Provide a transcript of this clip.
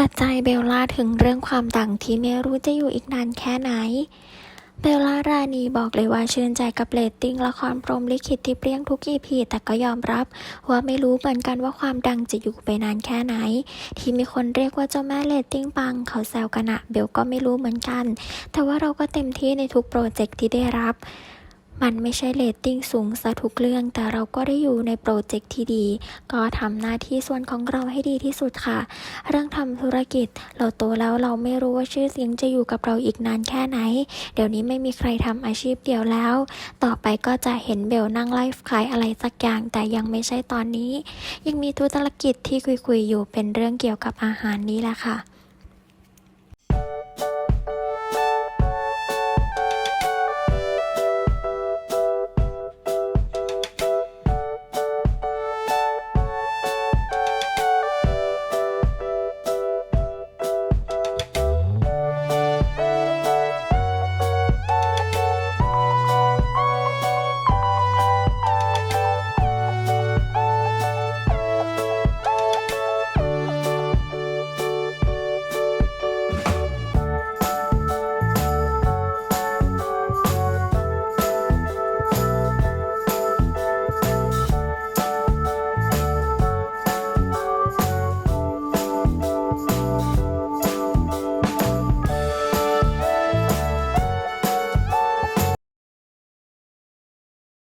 ปิดใจเบลล่าถึงเรื่องความดังที่ไม่รู้จะอยู่อีกนานแค่ไหน เบลล่ารานีบอกเลยว่าชื่นใจกับเรตติ้งละครพรมลิขิตที่เปรี้ยงทุกอีพีแต่ก็ยอมรับ ว่าไม่รู้เหมือนกันว่าความดังจะอยู่ไปนานแค่ไหน ที่มีคนเรียกว่าเจ้าแม่เรตติ้งปังเขาแซวกันอะเบลก็ไม่รู้เหมือนกัน แต่ว่าเราก็เต็มที่ในทุกโปรเจกต์ที่ได้รับ มันไม่ใช่เรตติ้งสูงซะทุกเรื่อง แต่เราก็ได้อยู่ในโปรเจกต์ที่ดี ก็ทำหน้าที่ส่วนของเราให้ดีที่สุดค่ะ เรื่องทำธุรกิจ เราโตแล้วเราไม่รู้ว่าชื่อเสียงจะอยู่กับเราอีกนานแค่ไหน เดี๋ยวนี้ไม่มีใครทำอาชีพเดียวแล้ว ต่อไปก็จะเห็นเบลนั่งไลฟ์ขายอะไรสักอย่าง แต่ยังไม่ใช่ตอนนี้ ยังมีธุรกิจที่คุยๆอยู่เป็นเรื่องเกี่ยวกับอาหารนี้แหละค่ะ